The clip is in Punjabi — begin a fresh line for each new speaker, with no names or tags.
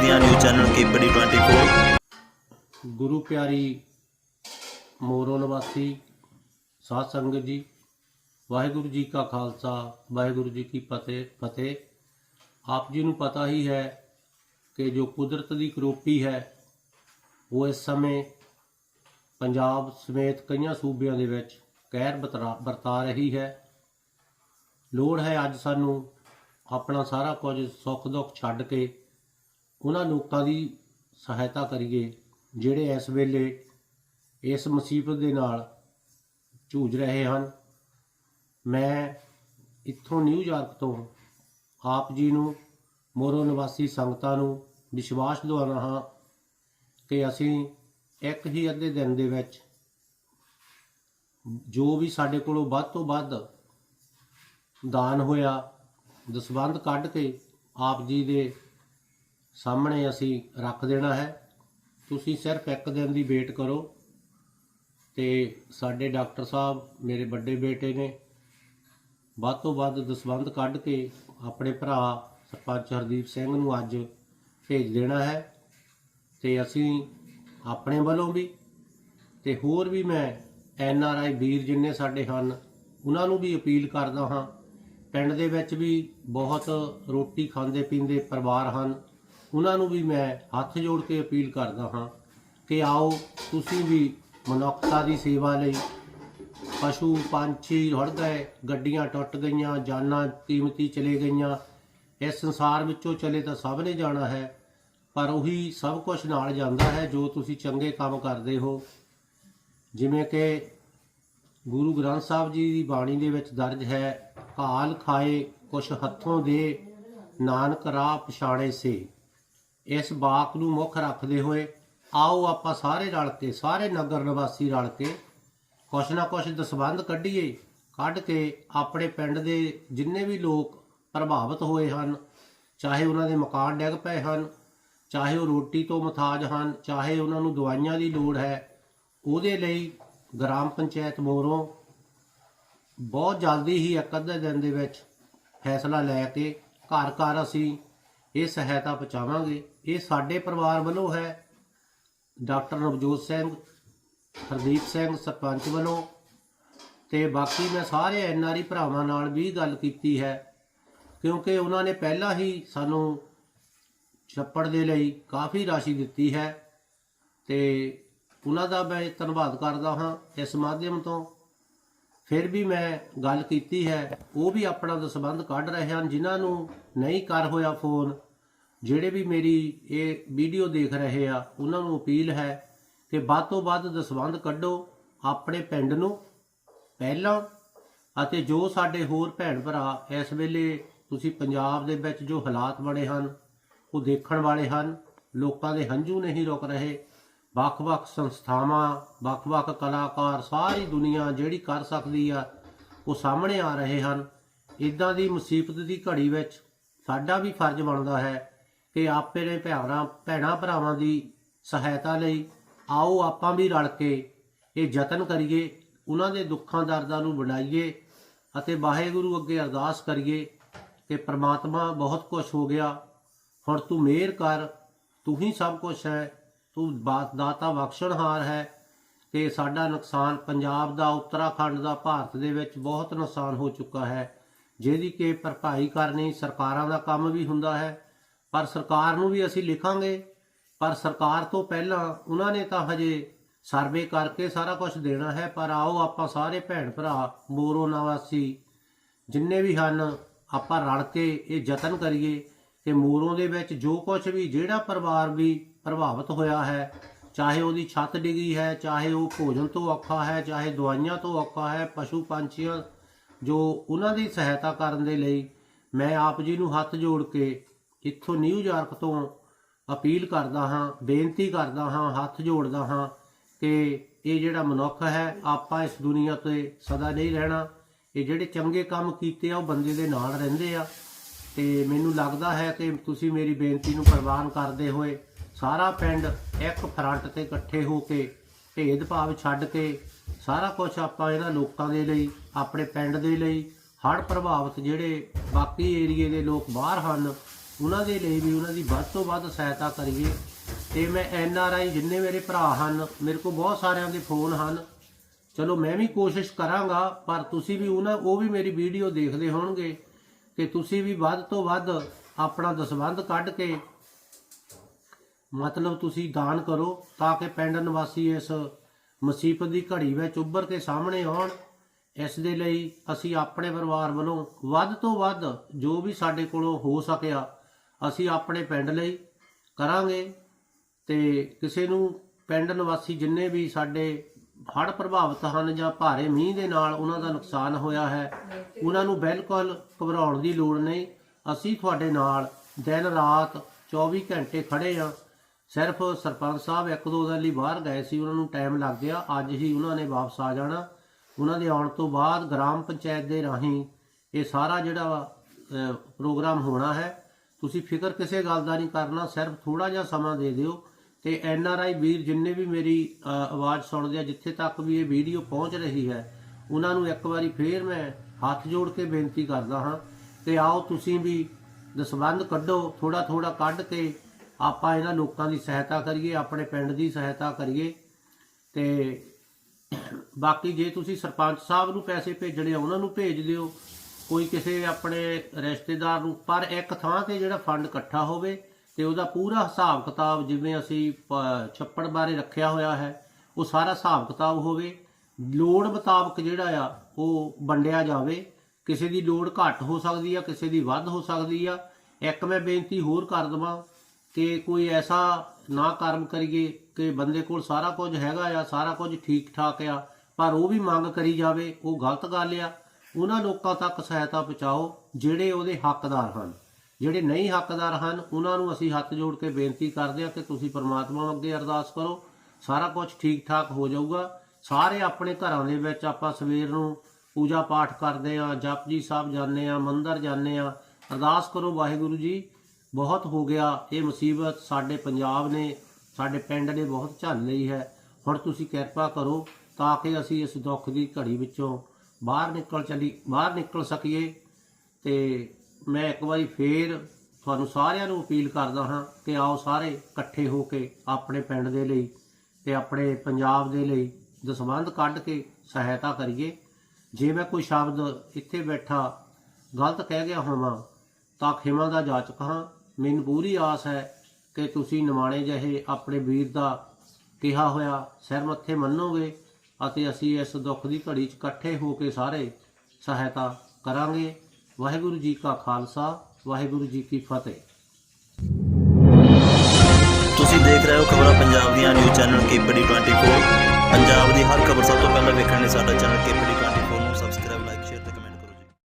ਦੀਆਂ ਨਿਊਜ਼ ਚੈਨਲ ਕੇਪੀਡੀ 24
ਗੁਰੂ ਪਿਆਰੀ ਮੋਰੋ ਨਿਵਾਸੀ ਸਾਧ ਸੰਗਤ ਜੀ, ਵਾਹਿਗੁਰੂ ਜੀ ਕਾ ਖਾਲਸਾ, ਵਾਹਿਗੁਰੂ ਜੀ ਕੀ ਫਤਿਹ ਫਤਿਹ। ਆਪ ਜੀ ਨੂੰ ਪਤਾ ਹੀ ਹੈ ਕਿ ਜੋ ਕੁਦਰਤ ਦੀ ਕਰੋਪੀ ਹੈ, ਉਹ ਇਸ ਸਮੇਂ ਪੰਜਾਬ ਸਮੇਤ ਕਈਆਂ ਸੂਬਿਆਂ ਦੇ ਵਿੱਚ ਕਹਿਰ ਬਤਰਾ- ਵਰਤਾ ਰਹੀ ਹੈ। ਲੋੜ ਹੈ ਅੱਜ ਸਾਨੂੰ ਆਪਣਾ ਸਾਰਾ ਕੁਝ ਸੁੱਖ ਦੁੱਖ ਛੱਡ ਕੇ ਉਹਨਾਂ ਲੋਕਾਂ ਦੀ ਸਹਾਇਤਾ ਕਰੀਏ, ਜਿਹੜੇ ਇਸ ਵੇਲੇ ਇਸ ਮੁਸੀਬਤ ਦੇ ਨਾਲ ਜੂਝ ਰਹੇ ਹਨ। ਮੈਂ ਇੱਥੋਂ ਨਿਊਯਾਰਕ ਤੋਂ ਆਪ ਜੀ ਨੂੰ, ਮੋਰੋ ਨਿਵਾਸੀ ਸੰਗਤਾਂ ਨੂੰ ਵਿਸ਼ਵਾਸ ਦਿਵਾਉਣਾ ਹਾਂ ਕਿ ਅਸੀਂ ਇੱਕ ਹੀ ਅੱਧੇ ਦਿਨ ਦੇ ਵਿੱਚ ਜੋ ਵੀ ਸਾਡੇ ਕੋਲੋਂ ਵੱਧ ਤੋਂ ਵੱਧ ਦਾਨ ਹੋਇਆ, ਦਸਵੰਧ ਕੱਢ ਕੇ ਆਪ ਜੀ ਦੇ ਸਾਹਮਣੇ ਅਸੀਂ ਰੱਖ ਦੇਣਾ ਹੈ। ਤੁਸੀਂ ਸਿਰਫ ਇੱਕ ਦਿਨ ਦੀ ਵੇਟ ਕਰੋ ਤੇ ਸਾਡੇ ਡਾਕਟਰ ਸਾਹਿਬ ਮੇਰੇ ਵੱਡੇ ਬੇਟੇ ਨੇ ਵੱਧ ਤੋਂ ਵੱਧ ਦਸਵੰਧ ਕੱਢ ਕੇ ਆਪਣੇ ਭਰਾ ਸਰਪੰਚ ਹਰਦੀਪ ਸਿੰਘ ਨੂੰ ਅੱਜ ਭੇਜ ਦੇਣਾ ਹੈ ਤੇ ਅਸੀਂ ਆਪਣੇ ਵੱਲੋਂ ਵੀ ਤੇ ਹੋਰ ਵੀ ਮੈਂ ਐਨ ਆਰ ਆਈ ਵੀਰ ਜਿੰਨੇ ਸਾਡੇ ਹਨ, ਉਹਨਾਂ ਨੂੰ ਵੀ ਅਪੀਲ ਕਰਦਾ ਹਾਂ। ਪਿੰਡ ਦੇ ਵਿੱਚ ਵੀ ਬਹੁਤ ਰੋਟੀ ਖਾਂਦੇ ਪੀਂਦੇ ਪਰਿਵਾਰ ਹਨ। ਉਹਨਾਂ ਨੂੰ ਵੀ ਮੈਂ ਹੱਥ ਜੋੜ ਕੇ ਅਪੀਲ ਕਰਦਾ ਹਾਂ ਕਿ ਆਓ ਤੁਸੀਂ ਵੀ ਮਨੁੱਖਤਾ ਦੀ ਸੇਵਾ ਲਈ ਪਸ਼ੂ, ਪੰਛੀ ਰੁੜ ਗਏ, ਗੱਡੀਆਂ ਟੁੱਟ ਗਈਆਂ, ਜਾਨਾਂ ਕੀਮਤੀ ਚਲੇ ਗਈਆਂ, ਇਸ ਸੰਸਾਰ ਵਿੱਚੋਂ ਚਲੇ ਤਾਂ ਸਭ ਨੇ ਜਾਣਾ ਹੈ, ਪਰ ਉਹੀ ਸਭ ਕੁਝ ਨਾਲ ਜਾਂਦਾ ਹੈ ਜੋ ਤੁਸੀਂ ਚੰਗੇ ਕੰਮ ਕਰਦੇ ਹੋ। ਜਿਵੇਂ ਕਿ ਗੁਰੂ ਗ੍ਰੰਥ ਸਾਹਿਬ ਜੀ ਦੀ ਬਾਣੀ ਦੇ ਵਿੱਚ ਦਰਜ ਹੈ ਕਾਲ ਖਾਏ ਕੁਛ ਹੱਥੋਂ ਦੇ, ਨਾਨਕ ਰਾਹ ਪਛਾਣੇ ਸੇ। ਇਸ ਬਾਕ ਨੂੰ ਮੁੱਖ ਰੱਖਦੇ ਹੋਏ ਆਓ ਆਪਾਂ ਸਾਰੇ ਰਲ ਕੇ, ਸਾਰੇ ਨਗਰ ਨਿਵਾਸੀ ਰਲ ਕੇ ਕੁਛ ਨਾ ਕੁਛ ਦਸਵੰਧ ਕੱਢੀਏ, ਕੱਢ ਕੇ ਆਪਣੇ ਪਿੰਡ ਦੇ ਜਿੰਨੇ ਵੀ ਲੋਕ ਪ੍ਰਭਾਵਿਤ ਹੋਏ ਹਨ, ਚਾਹੇ ਉਹਨਾਂ ਦੇ ਮਕਾਨ ਡਿੱਗ ਪਏ ਹਨ, ਚਾਹੇ ਉਹ ਰੋਟੀ ਤੋਂ ਮਥਾਜ ਹਨ, ਚਾਹੇ ਉਹਨਾਂ ਨੂੰ ਦਵਾਈਆਂ ਦੀ ਲੋੜ ਹੈ, ਉਹਦੇ ਲਈ ਗ੍ਰਾਮ ਪੰਚਾਇਤ ਮੋਰੋਂ ਬਹੁਤ ਜਲਦੀ ਹੀ ਇੱਕ ਅੱਧੇ ਦਿਨ ਦੇ ਵਿੱਚ ਫੈਸਲਾ ਲੈ ਕੇ ਘਰ ਘਰ ਅਸੀਂ ਇਹ ਸਹਾਇਤਾ ਪਹੁੰਚਾਵਾਂਗੇ। ਇਹ ਸਾਡੇ ਪਰਿਵਾਰ ਵੱਲੋਂ ਹੈ। ਡਾਕਟਰ ਨਵਜੋਤ ਸਿੰਘ, ਹਰਦੀਪ ਸਿੰਘ ਸਰਪੰਚ ਵੱਲੋਂ ਤੇ ਬਾਕੀ ਮੈਂ ਸਾਰੇ ਐਨਆਰਈ ਭਰਾਵਾਂ ਨਾਲ ਵੀ ਗੱਲ ਕੀਤੀ ਹੈ, ਕਿਉਂਕਿ ਉਹਨਾਂ ਨੇ ਪਹਿਲਾਂ ਹੀ ਸਾਨੂੰ ਛੱਪੜ ਦੇ ਲਈ ਕਾਫੀ ਰਾਸ਼ੀ ਦਿੱਤੀ ਹੈ ਤੇ ਉਹਨਾਂ ਦਾ ਮੈਂ ਧੰਨਵਾਦ ਕਰਦਾ ਹਾਂ ਇਸ ਮਾਧਿਅਮ ਤੋਂ। ਫਿਰ ਵੀ ਮੈਂ ਗੱਲ ਕੀਤੀ ਹੈ, ਉਹ ਵੀ ਆਪਣਾ ਦਸਬੰਧ ਕੱਢ ਰਹੇ ਹਨ, ਜਿਨ੍ਹਾਂ ਨੂੰ ਨਹੀਂ ਕਰ ਹੋਇਆ ਫੋਨ। ਜਿਹੜੇ ਵੀ ਮੇਰੀ ਇਹ ਵੀਡੀਓ ਦੇਖ ਰਹੇ ਆ, ਉਹਨਾਂ ਨੂੰ ਅਪੀਲ ਹੈ ਕਿ ਵੱਧ ਤੋਂ ਵੱਧ ਦਸਵੰਧ ਕੱਢੋ ਆਪਣੇ ਪਿੰਡ ਨੂੰ ਪਹਿਲਾਂ ਅਤੇ ਜੋ ਸਾਡੇ ਹੋਰ ਭੈਣ ਭਰਾ ਇਸ ਵੇਲੇ ਤੁਸੀਂ ਪੰਜਾਬ ਦੇ ਵਿੱਚ ਜੋ ਹਾਲਾਤ ਬਣੇ ਹਨ, ਉਹ ਦੇਖਣ ਵਾਲੇ ਹਨ, ਲੋਕਾਂ ਦੇ ਹੰਝੂ ਨਹੀਂ ਰੁਕ ਰਹੇ, ਵੱਖ-ਵੱਖ ਸੰਸਥਾਵਾਂ, ਵੱਖ-ਵੱਖ ਕਲਾਕਾਰ, ਸਾਰੀ ਦੁਨੀਆ ਜਿਹੜੀ ਕਰ ਸਕਦੀ ਆ, ਉਹ ਸਾਹਮਣੇ ਆ ਰਹੇ ਹਨ। ਇਦਾਂ ਦੀ ਮੁਸੀਬਤ ਦੀ ਘੜੀ ਵਿੱਚ ਸਾਡਾ ਵੀ ਫਰਜ਼ ਬਣਦਾ ਹੈ ਕਿ ਆਪੇ ਨੇ ਭੈਣਾਂ ਭੈਣਾਂ ਭਰਾਵਾਂ ਦੀ ਸਹਾਇਤਾ ਲਈ ਆਓ ਆਪਾਂ ਵੀ ਰਲ ਕੇ ਇਹ ਯਤਨ ਕਰੀਏ, ਉਹਨਾਂ ਦੇ ਦੁੱਖਾਂ ਦਰਦਾਂ ਨੂੰ ਵੰਡਾਈਏ ਅਤੇ ਵਾਹਿਗੁਰੂ ਅੱਗੇ ਅਰਦਾਸ ਕਰੀਏ ਕਿ ਪ੍ਰਮਾਤਮਾ ਬਹੁਤ ਕੁਝ ਹੋ ਗਿਆ। ਹੁਣ ਤੂੰ ਮਿਹਰ ਕਰ, ਤੂੰ ਹੀ ਸਭ ਕੁਝ ਹੈ, ਤੂੰ ਦਾਤਾ ਬਖਸ਼ਣਹਾਰ ਹੈ ਕਿ ਸਾਡਾ ਨੁਕਸਾਨ ਪੰਜਾਬ ਦਾ, ਉੱਤਰਾਖੰਡ ਦਾ, ਭਾਰਤ ਦੇ ਵਿੱਚ ਬਹੁਤ ਨੁਕਸਾਨ ਹੋ ਚੁੱਕਾ ਹੈ। ਜਿਹਦੀ ਕਿ ਭਰਪਾਈ ਕਰਨੀ ਸਰਕਾਰਾਂ ਦਾ ਕੰਮ ਵੀ ਹੁੰਦਾ ਹੈ ਪਰ ਸਰਕਾਰ ਨੂੰ ਵੀ ਅਸੀਂ ਲਿਖਾਂਗੇ। ਪਰ ਸਰਕਾਰ ਤੋਂ ਪਹਿਲਾਂ ਉਹਨਾਂ ਨੇ ਤਾਂ ਹਜੇ ਸਰਵੇ ਕਰਕੇ ਸਾਰਾ ਕੁਝ ਦੇਣਾ ਹੈ, ਪਰ ਆਓ ਆਪਾਂ ਸਾਰੇ ਭੈਣ ਭਰਾ, ਮੋਰੋ ਨਿਵਾਸੀ, ਜਿੰਨੇ ਵੀ ਹਨ, ਆਪਾਂ ਰਲ ਕੇ ਇਹ ਯਤਨ ਕਰੀਏ ਕਿ ਮੋਰੋਂ ਦੇ ਵਿੱਚ ਜੋ ਕੁਝ ਵੀ, ਜਿਹੜਾ ਪਰਿਵਾਰ ਵੀ ਪ੍ਰਭਾਵਿਤ ਹੋਇਆ ਹੈ, ਚਾਹੇ ਉਹਦੀ ਛੱਤ ਡਿੱਗੀ ਹੈ, ਚਾਹੇ ਉਹ ਭੋਜਨ ਤੋਂ ਔਖਾ ਹੈ, ਚਾਹੇ ਦਵਾਈਆਂ ਤੋਂ ਔਖਾ ਹੈ, ਪਸ਼ੂ ਪੰਛੀਆਂ, ਜੋ ਉਹਨਾਂ ਦੀ ਸਹਾਇਤਾ ਕਰਨ ਦੇ ਲਈ ਮੈਂ ਆਪ ਜੀ ਨੂੰ ਹੱਥ ਜੋੜ ਕੇ ਇੱਥੋਂ ਨਿਊਯਾਰਕ ਤੋਂ ਅਪੀਲ ਕਰਦਾ ਹਾਂ, ਬੇਨਤੀ ਕਰਦਾ ਹਾਂ, ਹੱਥ ਜੋੜਦਾ ਹਾਂ ਕਿ ਇਹ ਜਿਹੜਾ ਮਨੁੱਖ ਹੈ, ਆਪਾਂ ਇਸ ਦੁਨੀਆ ਤੇ ਸਦਾ ਨਹੀਂ ਰਹਿਣਾ। ਇਹ ਜਿਹੜੇ ਚੰਗੇ ਕੰਮ ਕੀਤੇ ਆ, ਉਹ ਬੰਦੇ ਦੇ ਨਾਲ ਰਹਿੰਦੇ ਆ। ਤੇ ਮੈਨੂੰ ਲੱਗਦਾ ਹੈ ਕਿ ਤੁਸੀਂ ਮੇਰੀ ਬੇਨਤੀ ਨੂੰ ਪ੍ਰਵਾਨ ਕਰਦੇ ਹੋਏ ਸਾਰਾ ਪਿੰਡ ਇੱਕ ਫਰੰਟ ਤੇ ਇਕੱਠੇ ਹੋ ਕੇ ਭੇਦਭਾਵ ਛੱਡ ਕੇ ਸਾਰਾ ਕੁਝ ਆਪਾਂ ਇਹਨਾਂ ਲੋਕਾਂ ਦੇ ਲਈ, ਆਪਣੇ ਪਿੰਡ ਦੇ ਲਈ, ਹੜ੍ਹ ਪ੍ਰਭਾਵਿਤ ਜਿਹੜੇ ਬਾਕੀ ਏਰੀਏ ਦੇ ਲੋਕ ਬਾਹਰ ਹਨ ਉਹਨਾਂ ਦੇ ਲਈ ਵੀ ਉਹਨਾਂ ਦੀ ਵੱਧ ਤੋਂ ਵੱਧ ਸਹਾਇਤਾ ਕਰੀਏ। ਤੇ ਮੈਂ ਐਨ ਆਰ ਆਈ ਜਿੰਨੇ ਮੇਰੇ ਭਰਾ ਹਨ, ਮੇਰੇ ਕੋਲ ਬਹੁਤ ਸਾਰਿਆਂ ਦੇ ਫੋਨ ਹਨ। ਚਲੋ ਮੈਂ ਵੀ ਕੋਸ਼ਿਸ਼ ਕਰਾਂਗਾ, ਪਰ ਤੁਸੀਂ ਵੀ ਉਹਨਾਂ, ਉਹ ਵੀ ਮੇਰੀ ਵੀਡੀਓ ਦੇਖਦੇ ਹੋਣਗੇ ਕਿ ਤੁਸੀਂ ਵੀ ਵੱਧ ਤੋਂ ਵੱਧ ਆਪਣਾ ਦਸਵੰਧ ਕੱਢ ਕੇ ਮਤਲਬ ਤੁਸੀਂ ਦਾਨ ਕਰੋ ਤਾਂ ਕਿ ਪਿੰਡ ਨਿਵਾਸੀ ਇਸ ਮੁਸੀਬਤ ਦੀ ਘੜੀ ਵਿੱਚ ਉੱਭਰ ਕੇ ਸਾਹਮਣੇ ਆਉਣ। ਇਸ ਦੇ ਲਈ ਅਸੀਂ ਆਪਣੇ ਪਰਿਵਾਰ ਵੱਲੋਂ ਵੱਧ ਤੋਂ ਵੱਧ ਜੋ ਵੀ ਸਾਡੇ ਕੋਲੋਂ ਹੋ ਸਕਿਆ ਅਸੀਂ ਆਪਣੇ ਪਿੰਡ ਲਈ ਕਰਾਂਗੇ ਤੇ ਕਿਸੇ ਨੂੰ ਪਿੰਡ ਨਿਵਾਸੀ ਜਿੰਨੇ ਵੀ ਸਾਡੇ ਹੜ੍ਹ ਪ੍ਰਭਾਵਿਤ ਹਨ ਜਾਂ ਭਾਰੇ ਮੀਂਹ ਦੇ ਨਾਲ ਉਹਨਾਂ ਦਾ ਨੁਕਸਾਨ ਹੋਇਆ ਹੈ ਉਹਨਾਂ ਨੂੰ ਬਿਲਕੁਲ ਘਬਰਾਉਣ ਦੀ ਲੋੜ ਨਹੀਂ। ਅਸੀਂ ਤੁਹਾਡੇ ਨਾਲ ਦਿਨ ਰਾਤ 24 ਘੰਟੇ ਖੜੇ ਆ ਸਿਰਫ ਸਰਪੰਚ ਸਾਹਿਬ ਇੱਕ ਦੋ ਦਿਨ ਲਈ ਬਾਹਰ ਗਏ ਸੀ ਉਹਨਾਂ ਨੂੰ ਟਾਈਮ ਲੱਗ ਗਿਆ। ਅੱਜ ਹੀ ਉਹਨਾਂ ਨੇ ਵਾਪਸ ਆ ਜਾਣਾ। ਉਹਨਾਂ ਦੇ ਆਉਣ ਤੋਂ ਬਾਅਦ ਗ੍ਰਾਮ ਪੰਚਾਇਤ ਦੇ ਰਾਹੀਂ ਇਹ ਸਾਰਾ ਜਿਹੜਾ ਵਾ, ਪ੍ਰੋਗਰਾਮ ਹੋਣਾ ਹੈ ਤੁਸੀਂ ਫਿਕਰ ਕਿਸੇ ਗੱਲ ਦਾ ਨਹੀਂ ਕਰਨਾ, ਸਿਰਫ ਥੋੜਾ ਜਿਹਾ ਸਮਾਂ ਦੇ ਦਿਓ ਤੇ ਐਨ ਆਰ ਆਈ ਵੀਰ ਜਿੰਨੇ ਵੀ ਮੇਰੀ ਆਵਾਜ਼ ਸੁਣਦੇ ਆ, ਜਿੱਥੇ ਤੱਕ ਵੀ ਇਹ ਵੀਡੀਓ ਪਹੁੰਚ ਰਹੀ ਹੈ, ਉਹਨਾਂ ਨੂੰ ਇੱਕ ਵਾਰੀ ਫੇਰ ਮੈਂ ਹੱਥ ਜੋੜ ਕੇ ਬੇਨਤੀ ਕਰਦਾ ਹਾਂ ਤੇ ਆਓ ਤੁਸੀਂ ਵੀ ਦਸਵੰਧ ਕੱਢੋ ਥੋੜਾ ਥੋੜਾ ਕੱਢ ਕੇ ਆਪਾਂ ਇਹਨਾਂ ਲੋਕਾਂ ਦੀ ਸਹਾਇਤਾ ਕਰੀਏ, ਆਪਣੇ ਪਿੰਡ ਦੀ ਸਹਾਇਤਾ ਕਰੀਏ ਤੇ ਬਾਕੀ ਜੇ ਤੁਸੀਂ ਸਰਪੰਚ ਸਾਹਿਬ ਨੂੰ ਪੈਸੇ ਭੇਜਣੇ ਆ, ਉਹਨਾਂ ਨੂੰ ਭੇਜ ਦਿਓ। ਕੋਈ ਕਿਸੇ ਆਪਣੇ ਰਿਸ਼ਤੇਦਾਰ ਨੂੰ, ਪਰ ਇੱਕ ਥਾਂ ਤੇ ਜਿਹੜਾ ਫੰਡ ਇਕੱਠਾ ਹੋਵੇ ਤੇ ਉਹਦਾ ਪੂਰਾ ਹਿਸਾਬ ਕਿਤਾਬ ਜਿਵੇਂ ਅਸੀਂ ਪ- ਛੱਪੜ ਬਾਰੇ ਰੱਖਿਆ ਹੋਇਆ ਹੈ, ਉਹ ਸਾਰਾ ਹਿਸਾਬ ਕਿਤਾਬ ਹੋਵੇ, ਲੋੜ ਮੁਤਾਬਕ ਜਿਹੜਾ ਆ, ਉਹ ਵੰਡਿਆ ਜਾਵੇ। ਕਿਸੇ ਦੀ ਲੋੜ ਘੱਟ ਹੋ ਸਕਦੀ ਆ, ਕਿਸੇ ਦੀ ਵੱਧ ਹੋ ਸਕਦੀ ਆ। ਇੱਕ ਮੈਂ ਬੇਨਤੀ ਹੋਰ ਕਰ ਦਵਾਂ ਕਿ ਕੋਈ ਐਸਾ ਨਾ ਕਰਮ ਕਰੀਏ ਕਿ ਬੰਦੇ ਕੋਲ ਸਾਰਾ ਕੁਝ ਹੈਗਾ ਆ, ਸਾਰਾ ਕੁਝ ਠੀਕ ਠਾਕ ਆ, ਪਰ ਉਹ ਵੀ ਮੰਗ ਕਰੀ ਜਾਵੇ, ਉਹ ਗਲਤ ਗੱਲ ਆ। ਉਹਨਾਂ ਲੋਕਾਂ ਤੱਕ ਸਹਾਇਤਾ ਪਹੁੰਚਾਓ ਜਿਹੜੇ ਉਹਦੇ ਹੱਕਦਾਰ ਹਨ। ਜਿਹੜੇ ਨਹੀਂ ਹੱਕਦਾਰ ਹਨ, ਉਹਨਾਂ ਨੂੰ ਅਸੀਂ ਹੱਥ ਜੋੜ ਕੇ ਬੇਨਤੀ ਕਰਦੇ ਹਾਂ ਕਿ ਤੁਸੀਂ ਪਰਮਾਤਮਾ ਅੱਗੇ ਅਰਦਾਸ ਕਰੋ। ਸਾਰਾ ਕੁਝ ਠੀਕ ਠਾਕ ਹੋ ਜਾਊਗਾ। ਸਾਰੇ ਆਪਣੇ ਘਰਾਂ ਦੇ ਵਿੱਚ ਆਪਾਂ ਸਵੇਰ ਨੂੰ ਪੂਜਾ ਪਾਠ ਕਰਦੇ ਆ ਜਪਜੀ ਸਾਹਿਬ ਜਾਂਦੇ ਆ ਮੰਦਰ ਜਾਂਦੇ ਆ ਅਰਦਾਸ ਕਰੋ, ਵਾਹਿਗੁਰੂ ਜੀ, ਬਹੁਤ ਹੋ ਗਿਆ। ਇਹ ਮੁਸੀਬਤ ਸਾਡੇ ਪੰਜਾਬ ਨੇ, ਸਾਡੇ ਪਿੰਡ ਨੇ ਬਹੁਤ ਝੱਲ ਲਈ ਹੈ। ਹੁਣ ਤੁਸੀਂ ਕਿਰਪਾ ਕਰੋ ਤਾਂ ਕਿ ਅਸੀਂ ਇਸ ਦੁੱਖ ਦੀ ਘੜੀ ਵਿੱਚੋਂ ਬਾਹਰ ਨਿਕਲ ਚਲੀ, ਬਾਹਰ ਨਿਕਲ ਸਕੀਏ। ਤੇ ਮੈਂ ਇੱਕ ਵਾਰੀ ਫੇਰ ਤੁਹਾਨੂੰ ਸਾਰਿਆਂ ਨੂੰ ਅਪੀਲ ਕਰਦਾ ਹਾਂ ਕਿ ਆਓ ਸਾਰੇ ਇਕੱਠੇ ਹੋ ਕੇ ਆਪਣੇ ਪਿੰਡ ਦੇ ਲਈ ਤੇ ਆਪਣੇ ਪੰਜਾਬ ਦੇ ਲਈ ਦਸਵੰਧ ਕੱਢ ਕੇ ਸਹਾਇਤਾ ਕਰੀਏ। ਜੇ ਮੈਂ ਕੋਈ ਸ਼ਬਦ ਇੱਥੇ ਬੈਠਾ ਗਲਤ ਕਹਿ ਗਿਆ ਹੋਵਾਂ, ਤਾਂ ਖਿਮਾ ਦਾ ਜਾਚਕ ਹਾਂ। ਮੈਨੂੰ ਪੂਰੀ ਆਸ ਹੈ ਕਿ ਤੁਸੀਂ ਨਿਮਾਣੇ ਜਿਹੇ ਆਪਣੇ ਵੀਰ ਦਾ ਕਿਹਾ ਹੋਇਆ ਸਿਰ ਮੱਥੇ ਮੰਨੋਗੇ ਅਤੇ ਅਸੀਂ ਇਸ ਦੁੱਖ ਦੀ ਘੜੀ 'ਚ ਇਕੱਠੇ ਹੋ ਕੇ ਸਾਰੇ ਸਹਾਇਤਾ ਕਰਾਂਗੇ। ਵਾਹਿਗੁਰੂ ਜੀ ਕਾ ਖਾਲਸਾ, ਵਾਹਿਗੁਰੂ ਜੀ ਕੀ ਫਤਿਹ।
ਤੁਸੀਂ ਦੇਖ ਰਹੇ ਹੋ ਖਬਰਾਂ ਪੰਜਾਬ ਦੀਆਂ, ਨਿਊਜ਼ ਚੈਨਲ ਕੇਪੀਡੀ 24 ਪੰਜਾਬ ਦੀ ਹਰ ਖਬਰ ਸਭ ਤੋਂ ਪਹਿਲਾਂ ਵੇਖਣ ਲਈ ਸਾਡਾ ਚੈਨਲ ਕੇਪੀਡੀ